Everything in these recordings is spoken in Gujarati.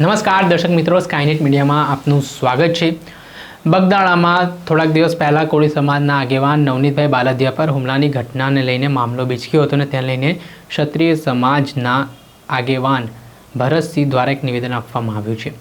નમસ્કાર, દર્શક મિત્રો સ્કાયનેટ મીડિયામાં આપનું સ્વાગત છે. બગદાણામાં થોડાક દિવસ પહેલાં કોળી સમાજના આગેવાન નવનીતભાઈ બાલદિયા પર હુમલાની ઘટનાને લઈને મામલો બીચક્યો હતો અને તેને લઈને ક્ષત્રિય સમાજના આગેવાન ભરતસિંહ દ્વારા એક નિવેદન આપવામાં આવ્યું છે.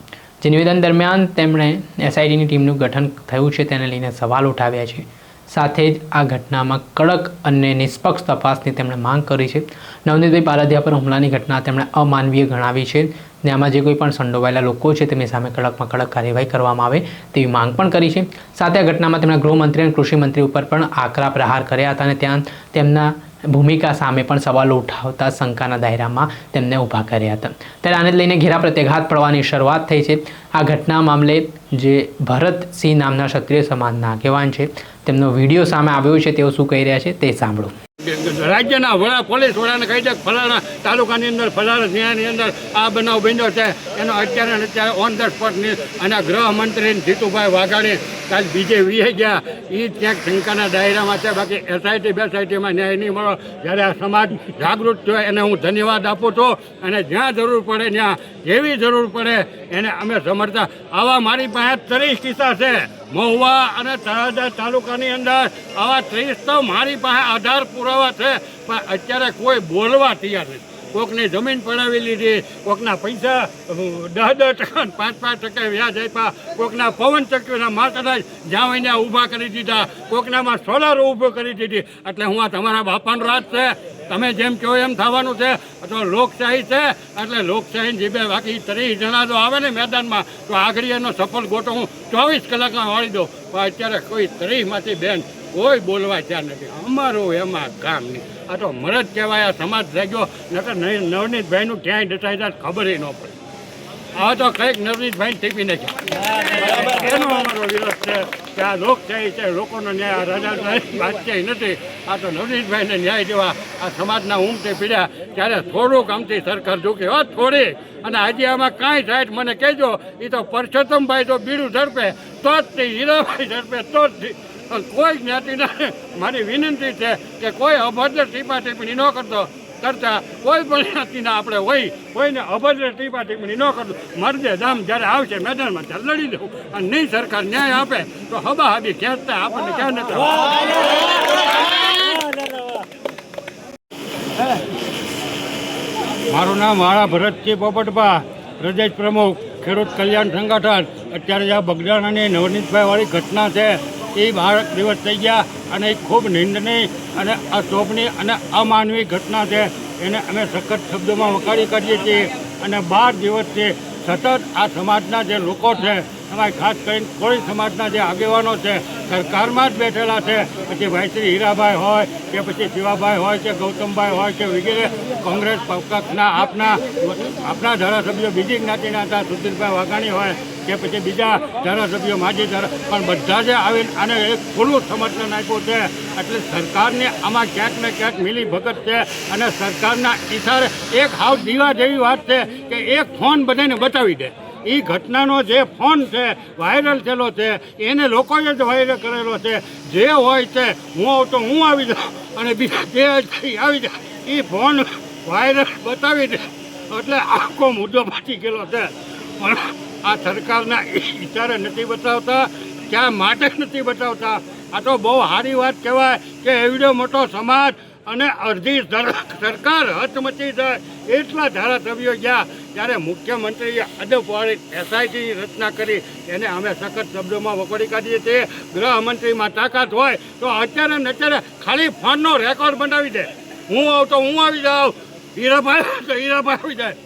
જે નિવેદન દરમિયાન તેમણે એસઆઈટીની ટીમનું ગઠન થયું છે, તેને લઈને સવાલ ઉઠાવ્યા છે. સાથે જ આ ઘટનામાં કડક અને નિષ્પક્ષ તપાસની તેમણે માંગ કરી છે. નવનીતભાઈ બાલદિયા પર હુમલાની ઘટના તેમણે અમાનવીય ગણાવી છે. ને આમાં જે કોઈ પણ સંડોવાયેલા લોકો છે, તેમની સામે કડકમાં કડક કાર્યવાહી કરવામાં આવે તેવી માંગ પણ કરી છે. સાથે આ ઘટનામાં તેમના ગૃહમંત્રી અને કૃષિમંત્રી ઉપર પણ આકરા પ્રહાર કર્યા હતા અને ત્યાં તેમના ભૂમિકા સામે પણ સવાલો ઉઠાવતા શંકાના દાયરામાં તેમને ઊભા કર્યા હતા. ત્યારે આને લઈને ઘેરા પ્રત્યાઘાત પડવાની શરૂઆત થઈ છે. આ ઘટના મામલે જે ભરતસિંહ નામના ક્ષત્રિય સમાજના આગેવાન છે, તેમનો વીડિયો સામે આવ્યો છે, તેઓ શું કહી રહ્યા છે તે સાંભળો. રાજ્યના વડા, પોલીસ વડાને કહી દે ફલાણા તાલુકાની અંદર, ફલાણા જિલ્લાની અંદર આ બનાવ બન્યો છે. એનો અત્યારે અત્યારે ઓન ધ સ્પોટની અને ગૃહમંત્રી જીતુભાઈ વાઘાણી કાલ બીજે વીએ ગયા. એ ક્યાંક શંકાના દાયરામાં છે. બાકી એસઆઈટી બેસઆઈટીમાં ન્યાય નહીં મળો જ્યારે આ સમાજ જાગૃત થયો, એને હું ધન્યવાદ આપું છું. અને જ્યાં જરૂર પડે ત્યાં, જેવી જરૂર પડે, એને અમે સમર્થા આવા મારી પાસે ત્રીસ કિસ્સા છે. મહુવા અને તળાજા તાલુકાની અંદર આવા ત્રીસ તો મારી પાસે આધાર પુરાવા છે, પણ અત્યારે કોઈ બોલવા તૈયાર નથી. કોકની જમીન પડાવી લીધી, કોકના પૈસા દસ દસ ટકા પાંચ પાંચ ટકા વ્યાજ આપ્યા, કોકના પવન ચક્કીઓના માથાના જ્યાં હોય ત્યાં ઊભા કરી દીધા, કોકનામાં સોલાર ઊભો કરી દીધી. એટલે હું આ તમારા બાપાનો રાજ છે. તમે જેમ કહો એમ થવાનું છે. તો લોકશાહી છે. એટલે લોકશાહી જીબે બાકી ત્રીસ જણા જો આવે ને મેદાનમાં, તો આગળ એનો સફળ ગોટો હું ચોવીસ કલાકમાં વાળી દઉં. પણ અત્યારે કોઈ ત્રીસમાંથી બેન કોઈ બોલવા ત્યાં નથી. અમારું એમાં કામ નહીં. આ તો મરજ કહેવાય, આ સમાજ જાગ્યો નકર નહીં નવનીતભાઈનું ક્યાંય દટાઈ ખબર ન પડે. આ તો કંઈક નવનીતભાઈ ટીપી નાખ્યા. એનો અમારો વિરોધ છે કે આ લોકશાહી છે લોકોનો ન્યાય, આ રાજા બાદશાહી નથી. આ તો નવનીતભાઈને ન્યાય દેવા આ સમાજના ઊંઘતે પીડ્યા. ત્યારે થોડુંક આમથી સરકાર ઝૂકી હોત થોડી. અને આજે આમાં કાંઈ સાહેબ મને કહેજો. એ તો પરસોત્તમભાઈ તો બીડું ઝડપે. તો જ તે હીરાભાઈ ઝડપે તો જ કોઈ જ્ઞાતિના મારી વિનંતી છે કે કોઈ અભદ્ર ટીપા ટિપ્પણી ન કરતો. કરતા કોઈ પણ જ્ઞાતિના આપણે હોય, કોઈને અભદ્ર ટીપા ટિપ્પણી ન કરતો. મરદે દામ જ્યારે આવશે મેદાનમાં ત્યારે લડી દઉં અને નહીં સરકાર ન્યાય આપે, તો હબા હબી ખેંચતા આપણને ક્યાં નથી મારું નામ વાળા ભરતજી પોપટભા, પ્રદેશ પ્રમુખ ખેડૂત કલ્યાણ સંગઠન. અત્યારે આ બગદાણાની નવનીતભાઈ વાળી ઘટના છે. એ બાર દિવસ થઈ ગયા અને એ ખૂબ નિંદનીય અને અશોભની અને અમાનવી ઘટના છે. એને અમે સખત શબ્દોમાં વખાડી કરીએ છીએ અને બાર દિવસથી સતત આ સમાજના જે લોકો છે એમાં ખાસ કરીને કોળી સમાજના જે આગેવાનો છે, સરકારમાં જ બેઠેલા છે. પછી ભાઈશ્રી હીરાભાઈ હોય કે પછી શિવાભાઈ હોય કે ગૌતમભાઈ હોય કે વગેરે, કોંગ્રેસ પક્ષના આપના આપના ધારાસભ્યો બીજી જ્ઞાતિના હતા, સુધીરભાઈ વાઘાણી હોય કે પછી બીજા ધારાસભ્યો માજી ધારા, પણ બધા જે આવીને આને એક ખુલ્લું સમર્થન આપ્યું છે. એટલે સરકારને આમાં ક્યાંક ને ક્યાંક મિલી ભગત છે અને સરકારના ઇશારે એક હાવ દીવા જેવી વાત છે કે એક ફોન બધાને બતાવી દે. એ ઘટનાનો જે ફોન છે, વાયરલ થયેલો છે, એને લોકોએ જ વાયરલ કરેલો છે. જે હોય તે હું આવું તો હું આવી જાઉં અને બીજા જે આવી જાય. એ ફોન વાયરલ બતાવી દે. એટલે આખો મુદ્દો પાછી ગયેલો છે. પણ આ સરકારના ઇશારે નથી બતાવતા, ક્યાં માટે નથી બતાવતા? આ તો બહુ સારી વાત કહેવાય કે એવડો મોટો સમાજ અને અડધી સરકાર હચમચી જાય. એટલા ધારાસભ્યો ગયા. ત્યારે મુખ્યમંત્રીએ અદબવાળી એસઆઈટીની રચના કરી. એને અમે સખત શબ્દોમાં વખોડી કાઢીએ છીએ. ગૃહમંત્રીમાં તાકાત હોય તો અત્યારે ને અત્યારે ખાલી ફોનનો રેકોર્ડ બનાવી દે. હું આવું તો હું આવી જાઉં. હીરાભાઈ તો હીરાભાઈ આવી જાય.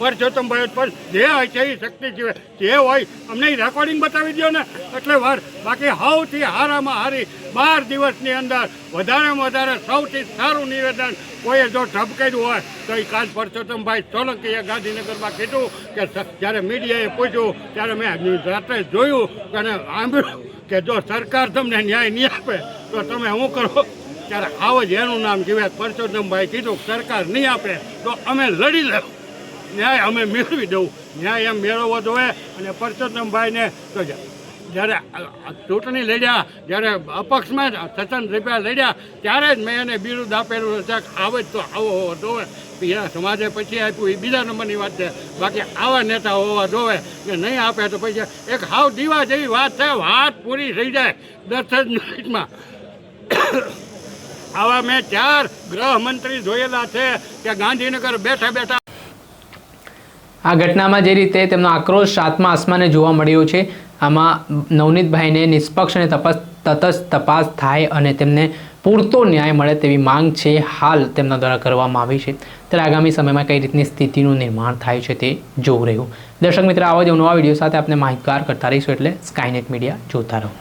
પરસોત્તમભાઈ પણ જે હોય છે એ શક્તિ જીવે. જે હોય અમને રેકોર્ડિંગ બતાવી દો ને. એટલે વાર. બાકી સૌથી હારામાં હારી બાર દિવસની અંદર વધારેમાં વધારે સૌથી સારું નિવેદન કોઈએ જો ઢબકેલું હોય, તો એ કાલ પરસોત્તમભાઈ સોલંકીએ ગાંધીનગરમાં કીધું કે જ્યારે મીડિયાએ પૂછ્યું, ત્યારે મેં રાત્રે જોયું અને સાંભળ્યું કે જો સરકાર તમને ન્યાય નહીં આપે, તો તમે શું કરો? ત્યારે આવો જ એનું નામ જીવે. પરસોત્તમભાઈ કીધું સરકાર નહીં આપે, તો અમે લડી લેવું. ન્યાય અમે મેળવી દઉં. ન્યાય એમ મેળવવો જોઈએ અને પરસોત્તમભાઈને તો જ્યારે ચૂંટણી લડ્યા, જ્યારે અપક્ષમાં સચન રૂપિયા લડ્યા, ત્યારે જ મેં એને બિરુદ આપેલું છે આવે તો આવો હોવો જોવે પીરા સમાજે પછી આપ્યું, એ બીજા નંબરની વાત છે. બાકી આવા નેતા હોવા જોવે કે નહીં આપે તો પછી એક હાવ દીવા જેવી વાત છે, વાત પૂરી થઈ જાય દસ જ મિનિટમાં. આવા મેં ચાર ગૃહમંત્રી જોયેલા છે કે ગાંધીનગર બેઠા બેઠા આ ઘટનામાં જે રીતે તેમનો આક્રોશ સાતમા આસમાને જોવા મળ્યો છે, આમાં નવનીતભાઈને નિષ્પક્ષ અને તપાસ, તટસ્થ તપાસ થાય અને તેમને પૂરતો ન્યાય મળે તેવી માંગ છે હાલ તેમના દ્વારા કરવામાં આવી છે. ત્યારે આગામી સમયમાં કઈ રીતની સ્થિતિનું નિર્માણ થાય છે તે જોવું રહ્યું. દર્શક મિત્ર, આવા જ નવા વીડિયો સાથે આપણે માહિતગાર કરતા રહીશું એટલે સ્કાયનેટ મીડિયા જોતા રહો.